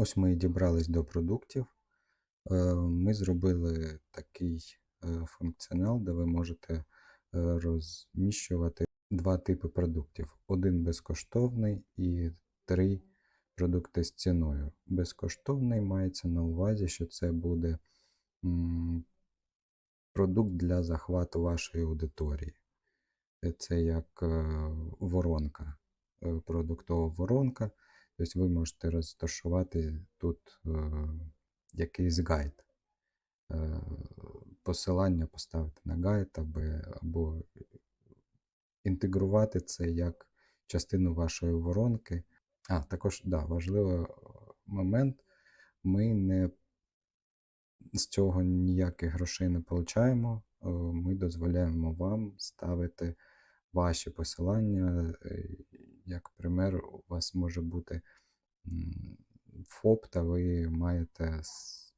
Ось ми дібрались до продуктів. Е, Ми зробили такий е, функціонал, де ви можете е, розміщувати два типи продуктів: один безкоштовний і три продукти з ціною. Безкоштовний мається на увазі, що це буде продукт для захвату вашої аудиторії. Це як воронка, продуктова воронка. Тобто ви можете розташувати тут е, якийсь гайд. Е, посилання поставити на гайд аби, або інтегрувати це як частину вашої воронки. А, також да, важливий момент. Ми не з цього ніяких грошей не получаємо. Е, Ми дозволяємо вам ставити ваші посилання. Як пример, у вас може бути ФОП, та ви маєте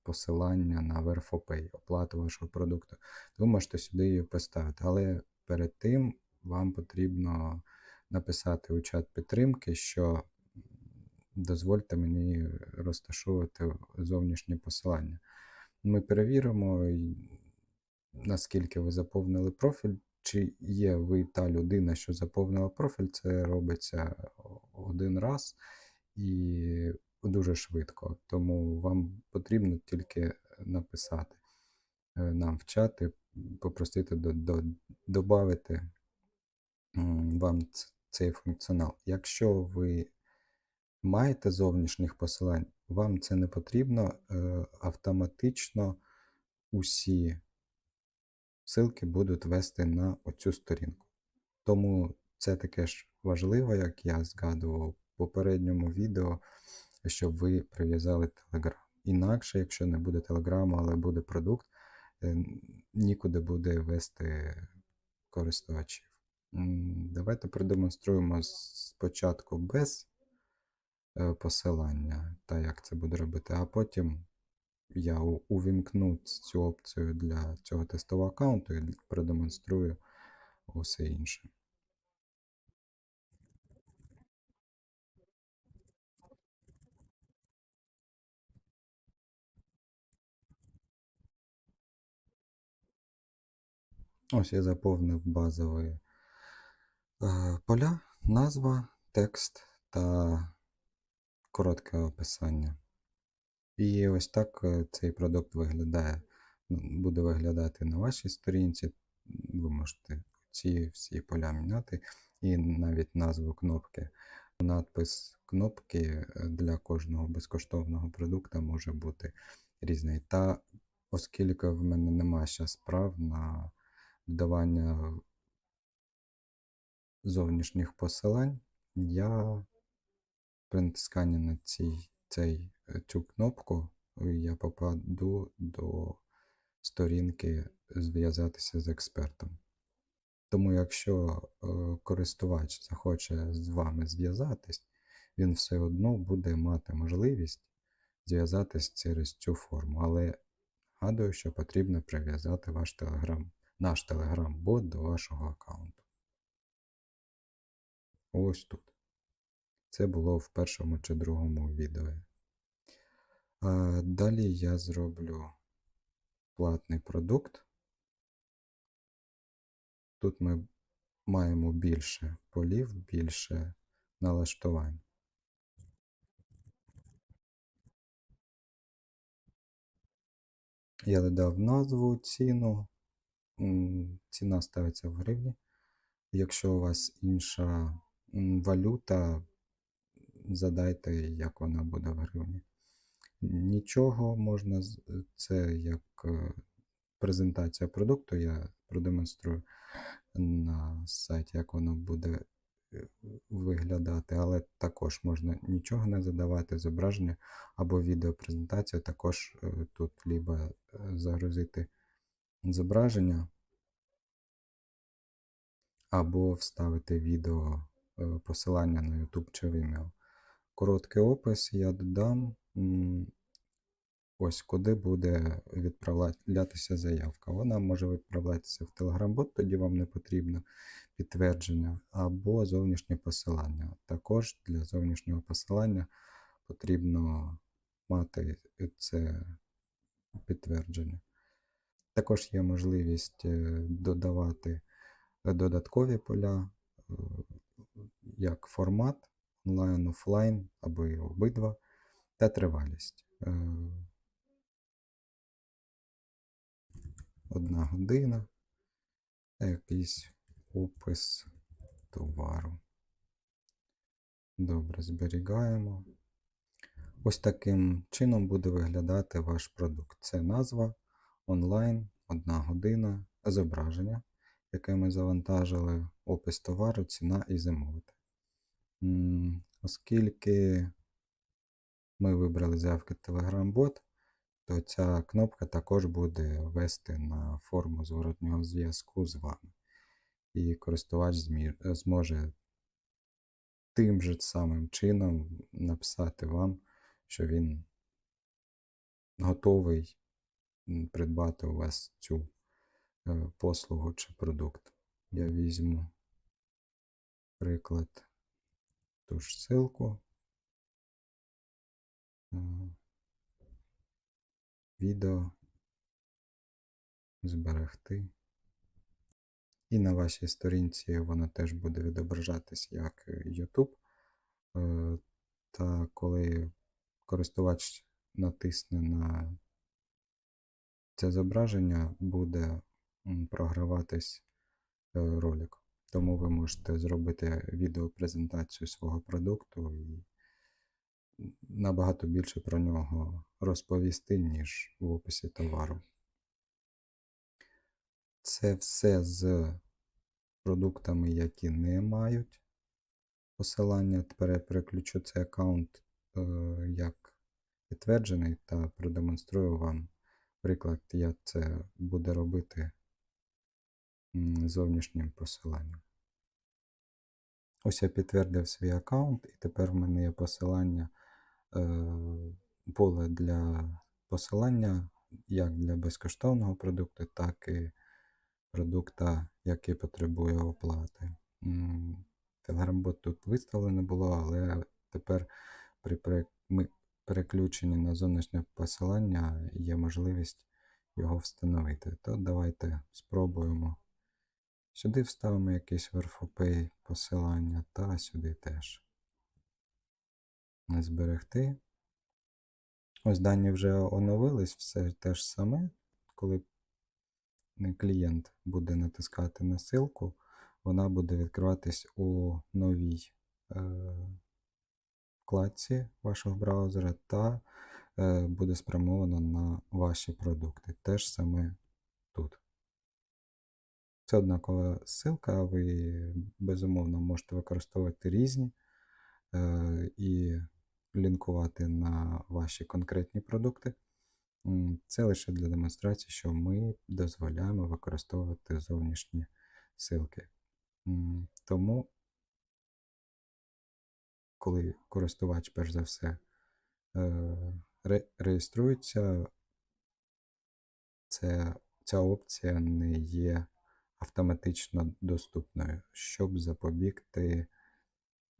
посилання на Verfopay, оплату вашого продукту. Ви можете сюди її поставити. Але перед тим вам потрібно написати у чат підтримки, що дозвольте мені розташовувати зовнішнє посилання. Ми перевіримо, наскільки ви заповнили профіль, чи є ви та людина, що заповнила профіль. Це робиться один раз і дуже швидко. Тому вам потрібно тільки написати е, нам в чат попросити до, до, додати вам цей функціонал. Якщо ви маєте зовнішніх посилань, вам це не потрібно. е, Автоматично усі ссылки будуть вести на оцю сторінку. Тому це таке ж важливо, як я згадував в попередньому відео, щоб ви прив'язали Telegram. Інакше, якщо не буде Telegram, але буде продукт, е, нікуди буде вести користувачів. Давайте продемонструємо спочатку без е, посилання, та як це буде робити, а потім я увімкну цю опцію для цього тестового аккаунту і продемонструю усе інше. Ось я заповнив базові е, поля, назва, текст та коротке описання. І ось так е, цей продукт виглядає, ну, буде виглядати на вашій сторінці. Ви можете ці всі поля міняти і навіть назву кнопки. Надпис кнопки е, для кожного безкоштовного продукту може бути різний. Та оскільки в мене немає ще справ на додавання зовнішніх посилань, я при натисканні на цій, цей, е, цю кнопку е, я попаду до сторінки зв'язатися з експертом. Тому, якщо е, користувач захоче з вами зв'язатись, він все одно буде мати можливість зв'язатись через цю форму. Але нагадую, що потрібно прив'язати ваш телеграм, наш телеграм-бот до вашого аккаунту. Ось тут. Це було в першому чи другому відео. А далі я зроблю платний продукт. Тут ми маємо більше полів, більше налаштувань. Я додав назву, ціну. Ціна ставиться в гривні. Якщо у вас інша валюта, задайте, як вона буде в гривні. Нічого можна, це як е, презентація продукту, я продемонструю на сайті, як воно буде е, виглядати, але також можна нічого не задавати, зображення або відеопрезентація, також е, тут либо е, загрузити зображення, або вставити відео посилання на YouTube чи Vimeo. Короткий опис я додам. Ось куди буде відправлятися заявка. Вона може відправлятися в Telegram-бот, тоді вам не потрібно підтвердження, або зовнішнє посилання. Також для зовнішнього посилання потрібно мати це підтвердження. Також є можливість е, додавати додаткові поля, е, як формат онлайн, офлайн або і обидва, та тривалість. Е, Одна година та якийсь опис товару. Добре, зберігаємо. Ось таким чином буде виглядати ваш продукт. Це назва, онлайн, одна година, зображення, яке ми завантажили, опис товару, ціна і замовити. Оскільки ми вибрали заявки Telegram-бот, то ця кнопка також буде вести на форму зворотнього зв'язку з вами. І користувач зможе тим же самим чином написати вам, що він готовий придбати у вас цю е, послугу чи продукт. Я візьму приклад, ту ж ссылку. Е, Відео зберегти. І на вашій сторінці воно теж буде відображатись як е, YouTube. Е, Та коли користувач натисне на це зображення, буде програватись е, ролик. Тому ви можете зробити відеопрезентацію свого продукту і набагато більше про нього розповісти, ніж в описі товару. Це все з продуктами, які не мають посилання. Тепер переключу цей аккаунт е, як підтверджений та продемонструю вам приклад, як це буде робити зовнішнім посиланням. Ось я підтвердив свій аккаунт, і тепер в мене є посилання, е, поле для посилання як для безкоштовного продукту, так і продукта, який потребує оплати. Telegram-бот тут виставлено було, але тепер при переключенні на зовнішнє посилання є можливість його встановити. То давайте спробуємо. Сюди вставимо якийсь Verfopay посилання, та сюди теж. Не Зберегти. Ось дані вже оновились, все те ж саме. Коли клієнт буде натискати на ссылку, вона буде відкриватись у новій е, вкладці вашого браузера та е, буде спрямована на ваші продукти. Теж саме тут. Це однакова ссылка, ви безумовно можете використовувати різні е, і лінкувати на ваші конкретні продукти. Це лише для демонстрації, що ми дозволяємо використовувати зовнішні ссылки. Тому, коли користувач, перш за все, е, ре- реєструється, це, ця опція не є автоматично доступною, щоб запобігти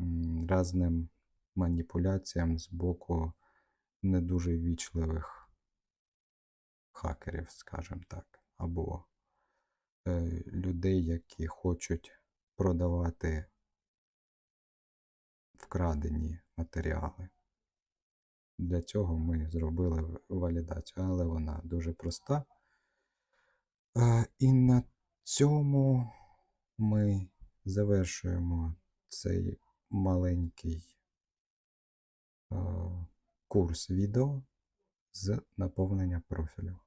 м, разним маніпуляціям з боку не дуже вічливих хакерів, скажімо так, або е, людей, які хочуть продавати вкрадені матеріали. Для цього ми зробили валідацію, але вона дуже проста. Е, І на цьому ми завершуємо цей маленький е, курс відео з наповнення профілю.